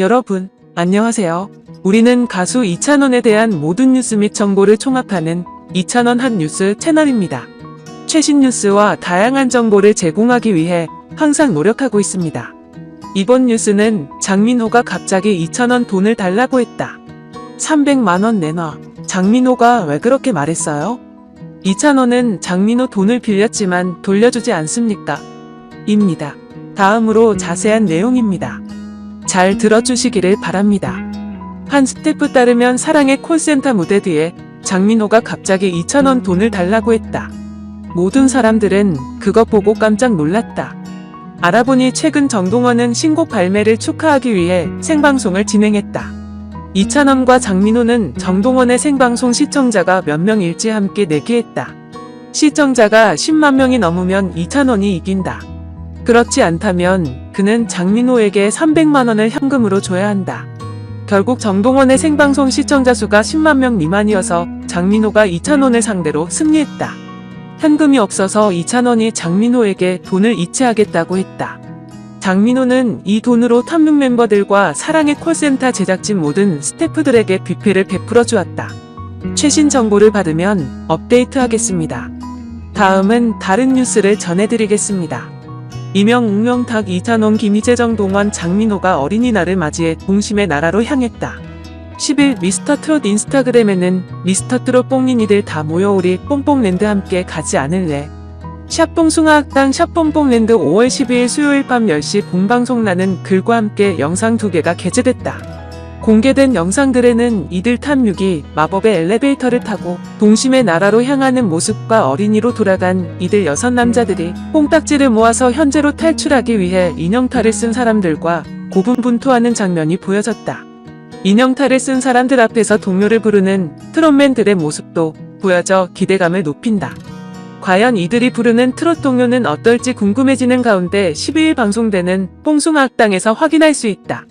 여러분, 안녕하세요. 우리는 가수 이찬원에 대한 모든 뉴스 및 정보를 총합하는 이찬원 한 뉴스 채널입니다. 최신 뉴스와 다양한 정보를 제공하기 위해 항상 노력하고 있습니다. 이번 뉴스는 장민호가 갑자기 2천원 돈을 달라고 했다. 300만원 내놔. 장민호가 왜 그렇게 말했어요? 이찬원은 장민호 돈을 빌렸지만 돌려주지 않습니까? 입니다. 다음으로 자세한 내용입니다. 잘 들어주시기를 바랍니다. 한 스태프 따르면 사랑의 콜센터 무대 뒤에 장민호가 갑자기 2천원 돈을 달라고 했다. 모든 사람들은 그거 보고 깜짝 놀랐다. 알아보니 최근 정동원은 신곡 발매를 축하하기 위해 생방송을 진행했다. 이찬원과 장민호는 정동원의 생방송 시청자가 몇 명일지 함께 내기했다. 시청자가 10만 명이 넘으면 이찬원이 이긴다. 그렇지 않다면 그는 장민호에게 300만 원을 현금으로 줘야 한다. 결국 정동원의 생방송 시청자 수가 10만 명 미만이어서 장민호가 이찬원을 상대로 승리했다. 현금이 없어서 이찬원이 장민호에게 돈을 이체하겠다고 했다. 장민호는 이 돈으로 탐욕 멤버들과 사랑의 콜센터 제작진 모든 스태프들에게 뷔페를 베풀어 주었다. 최신 정보를 받으면 업데이트 하겠습니다. 다음은 다른 뉴스를 전해드리겠습니다. 이명 웅명탁 이찬원 김희재 정 동원 장민호가 어린이날을 맞이해 동심의 나라로 향했다. 10일 미스터 트롯 인스타그램에는 미스터 트롯 뽕린이들 다 모여 우리 뽕뽕랜드 함께 가지 않을래. 샵뽕숭아학당 샵뽕뽕랜드 5월 12일 수요일 밤 10시 본방송라는 글과 함께 영상 두 개가 게재됐다. 공개된 영상들에는 이들 탐육이 마법의 엘리베이터를 타고 동심의 나라로 향하는 모습과 어린이로 돌아간 이들 여섯 남자들이 뽕딱지를 모아서 현재로 탈출하기 위해 인형탈을 쓴 사람들과 고분분투하는 장면이 보여졌다. 인형탈을 쓴 사람들 앞에서 동요를 부르는 트롯맨들의 모습도 보여져 기대감을 높인다. 과연 이들이 부르는 트롯 동요는 어떨지 궁금해지는 가운데 12일 방송되는 뽕숭아 학당에서 확인할 수 있다.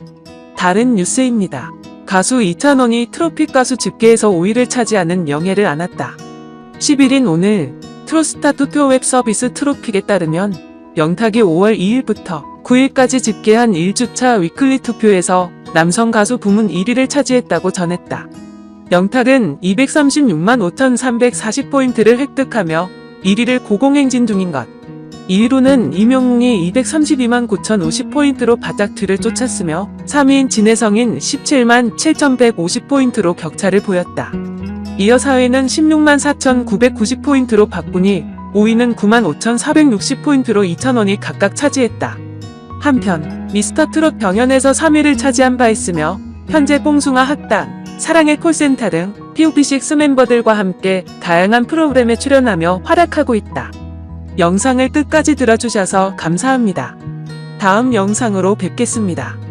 다른 뉴스입니다. 가수 이찬원이 트로픽 가수 집계에서 5위를 차지하는 영예를 안았다. 11인 오늘 트로스타 투표 웹 서비스 트로픽에 따르면 영탁이 5월 2일부터 9일까지 집계한 1주차 위클리 투표에서 남성 가수 부문 1위를 차지했다고 전했다. 영탁은 236만 5,340포인트를 획득하며 1위를 고공행진 중인 것. 2위로는 이명웅이 232만 9,050포인트로 바짝 뒤를 쫓았으며 3위인 진혜성인 17만 7,150포인트로 격차를 보였다. 이어 4위는 16만 4,990포인트로 박군이 5위는 9만 5,460포인트로 2,000원이 각각 차지했다. 한편 미스터 트롯 병연에서 3위를 차지한 바 있으며 현재 뽕숭아 학당, 사랑의 콜센터 등 POP6 멤버들과 함께 다양한 프로그램에 출연하며 활약하고 있다. 영상을 끝까지 들어주셔서 감사합니다. 다음 영상으로 뵙겠습니다.